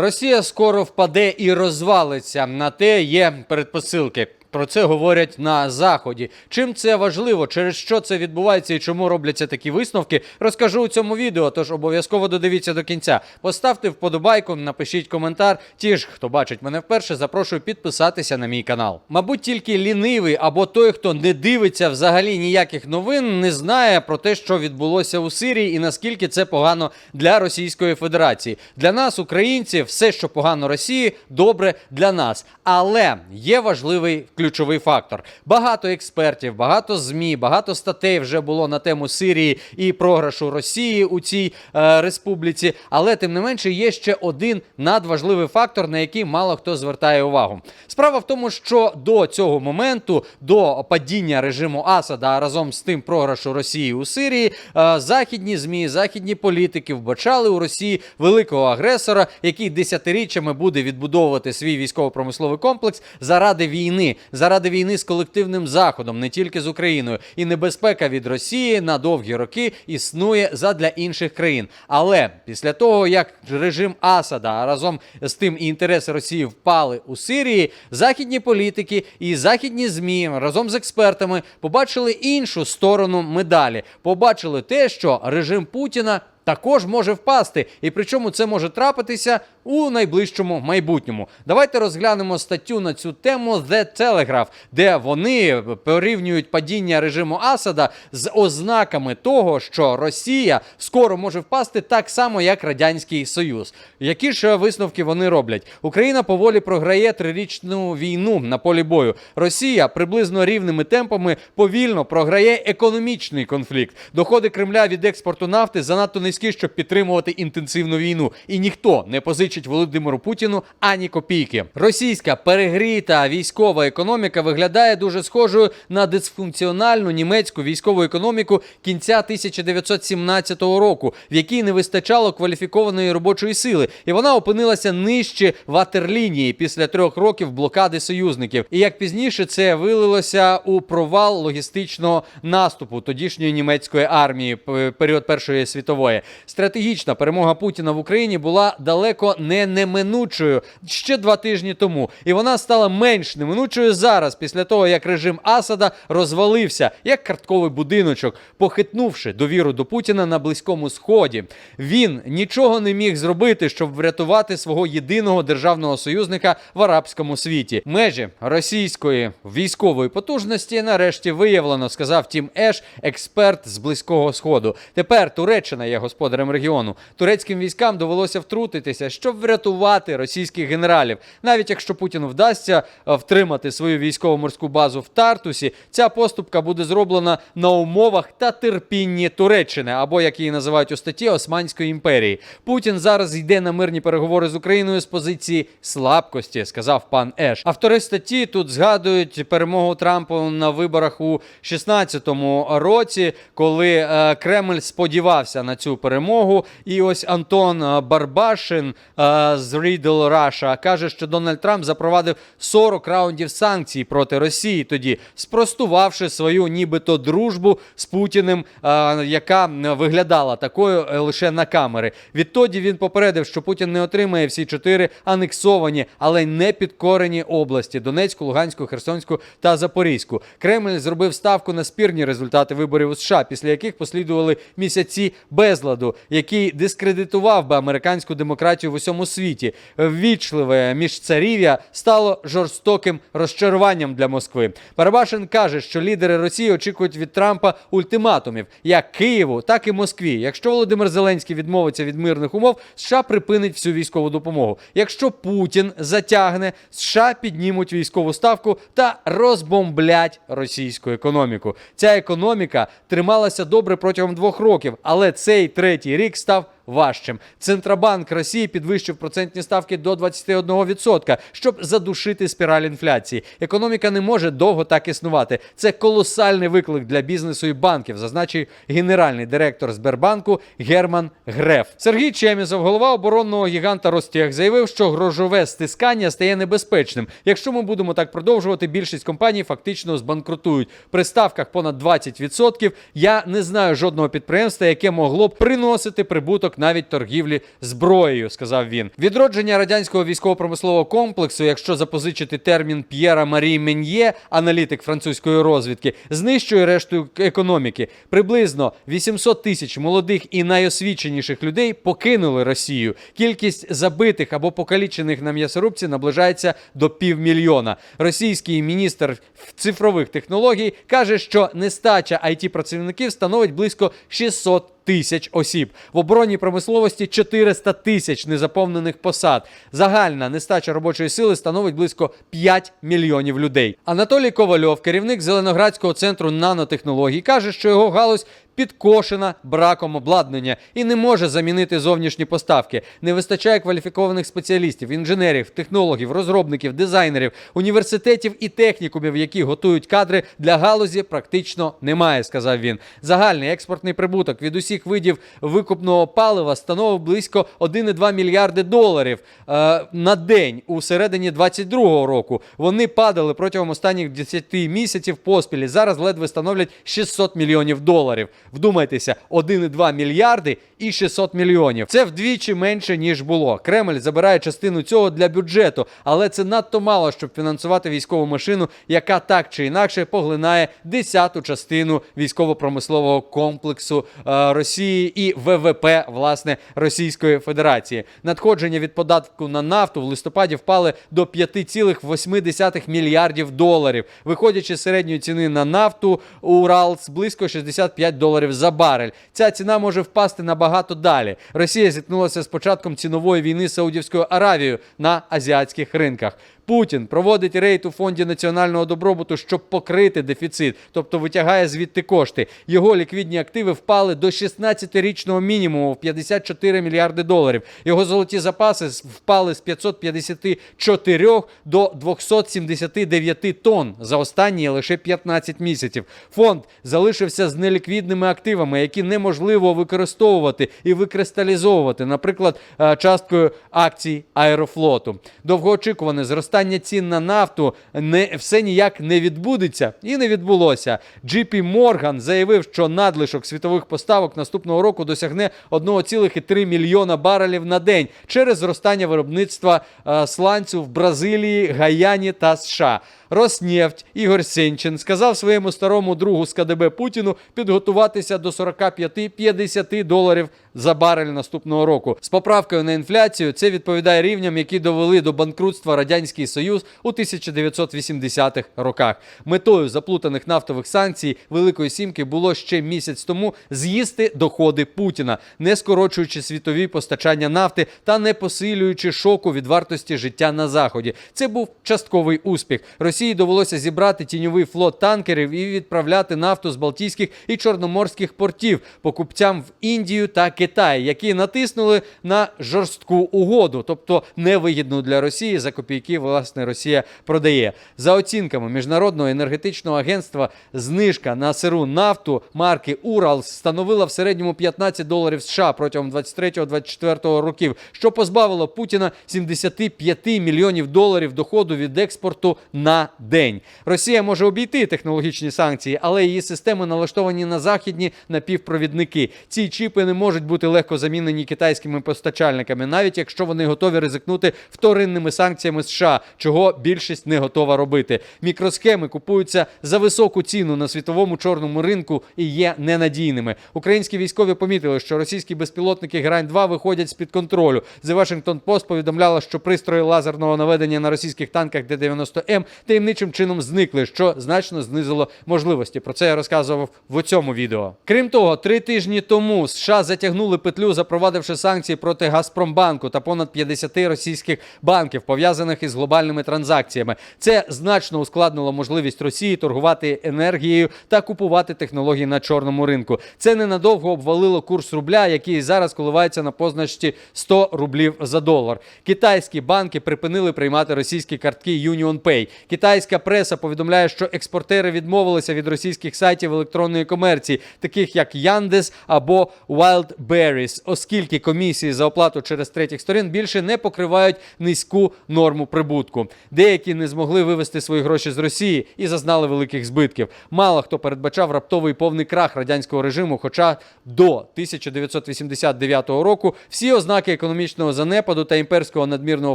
Росія скоро впаде і розвалиться. На те є передпосилки. Про це говорять на заході. Чим це важливо, через що це відбувається і чому робляться такі висновки, розкажу у цьому відео. Тож обов'язково додивіться до кінця. Поставте вподобайку, напишіть коментар. Ті ж, хто бачить мене вперше, запрошую підписатися на мій канал. Мабуть, тільки лінивий або той, хто не дивиться взагалі ніяких новин, не знає про те, що відбулося у Сирії і наскільки це погано для Російської Федерації. Для нас, українців, все, що погано Росії, добре для нас. Але є важливий ключовий фактор. Багато експертів, багато змі, багато статей вже було на тему Сирії і програшу Росії у цій е, республіці. Але тим не менше є ще один надважливий фактор, на який мало хто звертає увагу. Справа в тому, що до цього моменту, до падіння режиму Асада, разом з тим програшу Росії у Сирії, е, західні змі, західні політики вбачали у Росії великого агресора, який десятиріччями буде відбудовувати свій військово-промисловий комплекс заради війни, заради війни з колективним заходом, не тільки з Україною. І небезпека від Росії на довгі роки існує задля інших країн. Але після того, як режим Асада а разом з тим і інтереси Росії впали у Сирії, західні політики і західні змі разом з експертами побачили іншу сторону медалі. Побачили те, що режим Путіна. Також може впасти, і причому це може трапитися у найближчому майбутньому. Давайте розглянемо статтю на цю тему The Telegraph, де вони порівнюють падіння режиму Асада з ознаками того, що Росія скоро може впасти так само, як Радянський Союз. Які ж висновки вони роблять? Україна поволі програє трирічну війну на полі бою. Росія приблизно рівними темпами повільно програє економічний конфлікт. Доходи Кремля від експорту нафти занадто низькі, щоб підтримувати інтенсивну війну. І ніхто не позичить Володимиру Путіну ані копійки. Російська перегріта військова економіка виглядає дуже схожою на дисфункціональну німецьку військову економіку кінця 1917 року, в якій не вистачало кваліфікованої робочої сили, і вона опинилася нижче ватерлінії після трьох років блокади союзників. І як пізніше це вилилося у провал логістичного наступу тодішньої німецької армії період Першої світової. Стратегічна перемога Путіна в Україні була далеко не неминучою ще два тижні тому, і вона стала менш неминучою зараз, після того як режим Асада розвалився як картковий будиночок, похитнувши довіру до Путіна на близькому сході. Він нічого не міг зробити, щоб врятувати свого єдиного державного союзника в арабському світі. Межі російської військової потужності нарешті виявлено, сказав Тім Еш, експерт з близького сходу. Тепер Туреччина є господарем регіону. Турецьким військам довелося втрутитися, щоб врятувати російських генералів. Навіть якщо Путіну вдасться е, втримати свою військово-морську базу в Тартусі, ця поступка буде зроблена на умовах та терпінні Туреччини, або як її називають у статті Османської імперії. Путін зараз йде на мирні переговори з Україною з позиції слабкості, сказав пан Еш. Автори статті тут згадують перемогу Трампа на виборах у 16-му році, коли е, Кремль сподівався на цю перемогу. І ось Антон е, Барбашин е, з Riddle Russia каже, що Дональд Трамп запровадив 40 раундів санкцій проти Росії тоді, спростувавши свою нібито дружбу з Путіним, е, яка виглядала такою е, лише на камери. Відтоді він попередив, що Путін не отримає всі чотири анексовані, але не підкорені області: Донецьку, Луганську, Херсонську та Запорізьку. Кремль зробив ставку на спірні результати виборів у США, після яких послідували місяці безладу, який дискредитував би американську демократію в усьому світі. Ввічливе міжцарів'я стало жорстоким розчаруванням для Москви. Парабашин каже, що лідери Росії очікують від Трампа ультиматумів як Києву, так і Москві. Якщо Володимир Зеленський відмовиться від мирних умов, США припинить всю військову допомогу. Якщо Путін затягне, США піднімуть військову ставку та розбомблять російську економіку. Ця економіка трималася добре протягом двох років, але цей третій рік став важчим. Центробанк Росії підвищив процентні ставки до 21%, щоб задушити спіраль інфляції. Економіка не може довго так існувати. Це колосальний виклик для бізнесу і банків, зазначив генеральний директор Сбербанку Герман Греф. Сергій Чемізов, голова оборонного гіганта Ростех, заявив, що грошове стискання стає небезпечним. Якщо ми будемо так продовжувати, більшість компаній фактично збанкрутують. При ставках понад 20% я не знаю жодного підприємства, яке могло б приносити прибуток навіть торгівлі зброєю, сказав він. Відродження радянського військово-промислового комплексу, якщо запозичити термін П'єра Марі Мен'є, аналітик французької розвідки, знищує решту економіки. Приблизно 800 тисяч молодих і найосвіченіших людей покинули Росію. Кількість забитих або покалічених на м'ясорубці наближається до півмільйона. Російський міністр цифрових технологій каже, що нестача it працівників становить близько 600 тисяч осіб. В оборонній промисловості 400 тисяч незаповнених посад. Загальна нестача робочої сили становить близько 5 мільйонів людей. Анатолій Ковальов, керівник Зеленоградського центру нанотехнологій, каже, що його галузь підкошена браком обладнання і не може замінити зовнішні поставки. Не вистачає кваліфікованих спеціалістів, інженерів, технологів, розробників, дизайнерів, університетів і технікумів, які готують кадри для галузі, практично немає, сказав він. Загальний експортний прибуток від усіх видів викупного палива становив близько 1,2 мільярди доларів е, на день у середині 22-го року. Вони падали протягом останніх 10 місяців поспіль. Зараз ледве становлять 600 мільйонів доларів. Вдумайтеся, 1,2 мільярди і 600 мільйонів. Це вдвічі менше ніж було. Кремль забирає частину цього для бюджету, але це надто мало, щоб фінансувати військову машину, яка так чи інакше поглинає десяту частину військово-промислового комплексу е, Росії і ВВП власне Російської Федерації. Надходження від податку на нафту в листопаді впали до 5,8 мільярдів доларів, виходячи з середньої ціни на нафту Уралс близько 65 доларів за барель. Ця ціна може впасти набагато далі. Росія зіткнулася з початком цінової війни з Саудівською Аравією на азіатських ринках. Путін проводить рейд у фонді національного добробуту, щоб покрити дефіцит, тобто витягає звідти кошти. Його ліквідні активи впали до 16-річного мінімуму в 54 мільярди доларів. Його золоті запаси впали з 554 до 279 тонн за останні лише 15 місяців. Фонд залишився з неліквідними активами, які неможливо використовувати і викристалізовувати, наприклад, е, часткою акцій Аерофлоту. Довгоочікуване зростання цін на нафту не все ніяк не відбудеться і не відбулося. JP Morgan заявив, що надлишок світових поставок наступного року досягне 1,3 мільйона барелів на день через зростання виробництва е, сланцю в Бразилії, Гаяні та США. Роснефть Ігор Сенчин сказав своєму старому другу з КДБ Путіну підготуватися до 45-50 доларів за барель наступного року. З поправкою на інфляцію це відповідає рівням, які довели до банкрутства Радянський Союз у 1980-х роках. Метою заплутаних нафтових санкцій Великої Сімки було ще місяць тому з'їсти доходи Путіна, не скорочуючи світові постачання нафти та не посилюючи шоку від вартості життя на заході. Це був частковий успіх. Росії довелося зібрати тіньовий флот танкерів і відправляти нафту з Балтійських і Чорноморських портів покупцям в Індію та Китай, які натиснули на жорстку угоду, тобто невигідну для Росії за копійки. Власне Росія продає за оцінками міжнародного енергетичного агентства. Знижка на сиру нафту марки Урал становила в середньому 15 доларів США протягом 23-24 років, що позбавило Путіна 75 мільйонів доларів доходу від експорту на день. Росія може обійти технологічні санкції, але її системи налаштовані на західні напівпровідники. Ці чіпи не можуть бути легко замінені китайськими постачальниками, навіть якщо вони готові ризикнути вторинними санкціями США, чого більшість не готова робити. Мікросхеми купуються за високу ціну на світовому чорному ринку і є ненадійними. Українські військові помітили, що російські безпілотники Грань 2 виходять з під контролю. The Washington Post повідомляла, що пристрої лазерного наведення на російських танках Д-90М таємничим чином зникли, що значно знизило можливості. Про це я розказував в цьому відео. Крім того, три тижні тому США затягнули петлю, запровадивши санкції проти Газпромбанку та понад 50 російських банків, пов'язаних із глобальними транзакціями. Це значно ускладнило можливість Росії торгувати енергією та купувати технології на чорному ринку. Це ненадовго обвалило курс рубля, який зараз коливається на позначці 100 рублів за долар. Китайські банки припинили приймати російські картки UnionPay. Китайська преса повідомляє, що експортери відмовилися від російських сайтів електронної комерції, таких як Яндес або Wildberries, оскільки комісії за оплату через третіх сторін більше не покривають низьку норму прибутку. Прибутку. Деякі не змогли вивести свої гроші з Росії і зазнали великих збитків. Мало хто передбачав раптовий повний крах радянського режиму. Хоча до 1989 року всі ознаки економічного занепаду та імперського надмірного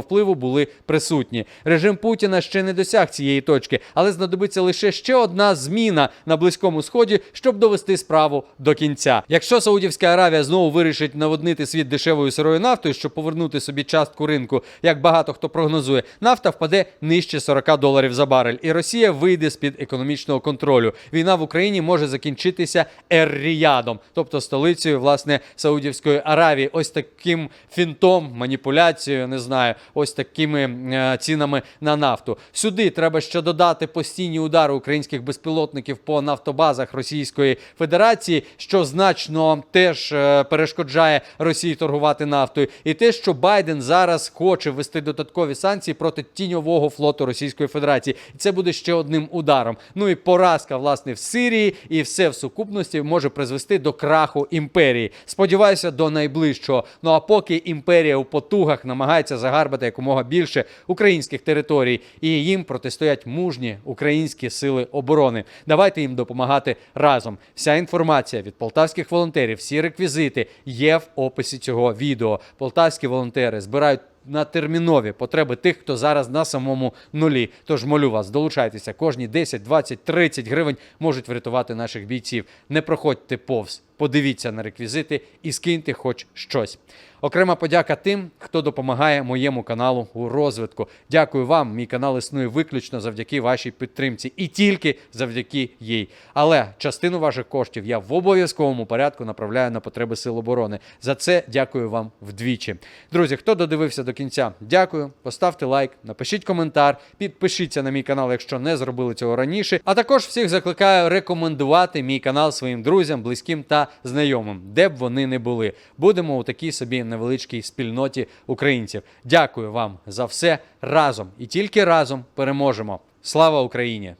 впливу були присутні. Режим Путіна ще не досяг цієї точки, але знадобиться лише ще одна зміна на близькому сході, щоб довести справу до кінця. Якщо Саудівська Аравія знову вирішить наводнити світ дешевою сирою нафтою, щоб повернути собі частку ринку, як багато хто прогнозує, нафта впаде нижче 40 доларів за барель, і Росія вийде з під економічного контролю. Війна в Україні може закінчитися Ер-Ріядом, тобто столицею власне Саудівської Аравії. Ось таким фінтом, маніпуляцією, не знаю, ось такими е, цінами на нафту. Сюди треба ще додати постійні удари українських безпілотників по нафтобазах Російської Федерації, що значно теж е, перешкоджає Росії торгувати нафтою, і те, що Байден зараз хоче ввести додаткові санкції проти тіньового флоту Російської Федерації, і це буде ще одним ударом. Ну і поразка власне в Сирії, і все в сукупності може призвести до краху імперії. Сподіваюся, до найближчого. Ну а поки імперія у потугах намагається загарбати якомога більше українських територій, і їм протистоять мужні українські сили оборони. Давайте їм допомагати разом. Вся інформація від полтавських волонтерів, всі реквізити є в описі цього відео. Полтавські волонтери збирають. На термінові потреби тих, хто зараз на самому нулі. Тож молю вас, долучайтеся. Кожні 10, 20, 30 гривень можуть врятувати наших бійців. Не проходьте повз, подивіться на реквізити і скиньте хоч щось. Окрема подяка тим, хто допомагає моєму каналу у розвитку. Дякую вам. Мій канал існує виключно завдяки вашій підтримці і тільки завдяки їй. Але частину ваших коштів я в обов'язковому порядку направляю на потреби Сил оборони. За це дякую вам вдвічі. Друзі, хто додивився до кінця, дякую. Поставте лайк, напишіть коментар, підпишіться на мій канал, якщо не зробили цього раніше. А також всіх закликаю рекомендувати мій канал своїм друзям, близьким знайомим, де б вони не були. Будемо у такій собі невеличкій спільноті українців. Дякую вам за все разом і тільки разом переможемо. Слава Україні!